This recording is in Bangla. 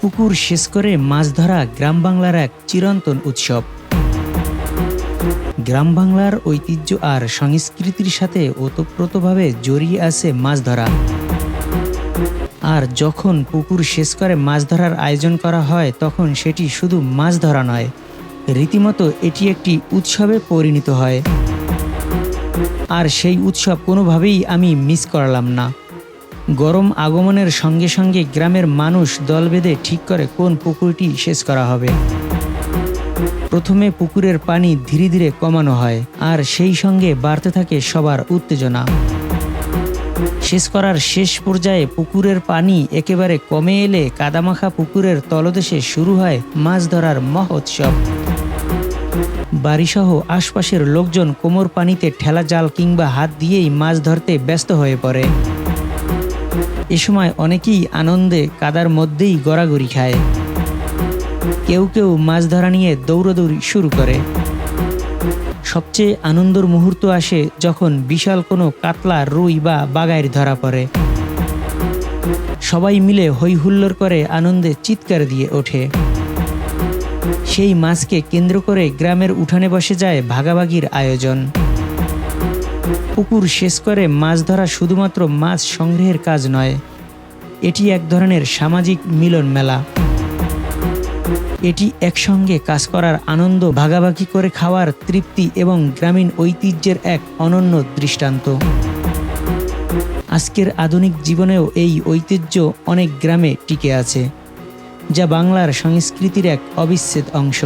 পুকুর শেষ করে মাছ ধরা গ্রাম বাংলার এক চিরন্তন উৎসব। গ্রাম বাংলার ঐতিহ্য আর সংস্কৃতির সাথে ওতপ্রোতভাবে জড়িয়ে আছে মাছ ধরা। আর যখন পুকুর শেষ করে মাছ ধরার আয়োজন করা হয়, তখন সেটি শুধু মাছ ধরা নয়, রীতিমতো এটি একটি উৎসবে পরিণত হয়। আর সেই উৎসব কোনোভাবেই আমি মিস করালাম না। গরম আগমনের সঙ্গে সঙ্গে গ্রামের মানুষ দল বেঁধে ঠিক করে কোন পুকুরটি শেষ করা হবে। প্রথমে পুকুরের পানি ধীরে ধীরে কমানো হয়, আর সেই সঙ্গে বাড়তে থাকে সবার উত্তেজনা। শেষ করার শেষ পর্যায়ে পুকুরের পানি একেবারে কমে এলে কাদামাখা পুকুরের তলদেশে শুরু হয় মাছ ধরার মহোৎসব। বাড়িসহ আশপাশের লোকজন কোমর পানিতে ঠেলা জাল কিংবা হাত দিয়েই মাছ ধরতে ব্যস্ত হয়ে পড়ে। এ সময় অনেকেই আনন্দে কাদার মধ্যেই গড়াগড়ি খায়। কেউ কেউ মাছ ধরা নিয়ে দৌড়দৌড়ি শুরু করে। সবচেয়ে আনন্দর মুহূর্ত আসে যখন বিশাল কোনো কাতলা, রুই বা বাগাইর ধরা পড়ে। সবাই মিলে হই হুল্লোড় করে আনন্দে চিৎকার দিয়ে ওঠে। সেই মাছকে কেন্দ্র করে গ্রামের উঠানে বসে যায় ভাগাভাগির আয়োজন। পুকুর শেষ করে মাছ ধরা শুধুমাত্র মাছ সংগ্রহের কাজ নয়, এটি এক ধরনের সামাজিক মিলন মেলা। এটি একসঙ্গে কাজ করার আনন্দ, ভাগাভাগি করে খাওয়ার তৃপ্তি এবং গ্রামীণ ঐতিহ্যের এক অনন্য দৃষ্টান্ত। আজকের আধুনিক জীবনেও এই ঐতিহ্য অনেক গ্রামে টিকে আছে, যা বাংলার সংস্কৃতির এক অবিচ্ছেদ অংশ।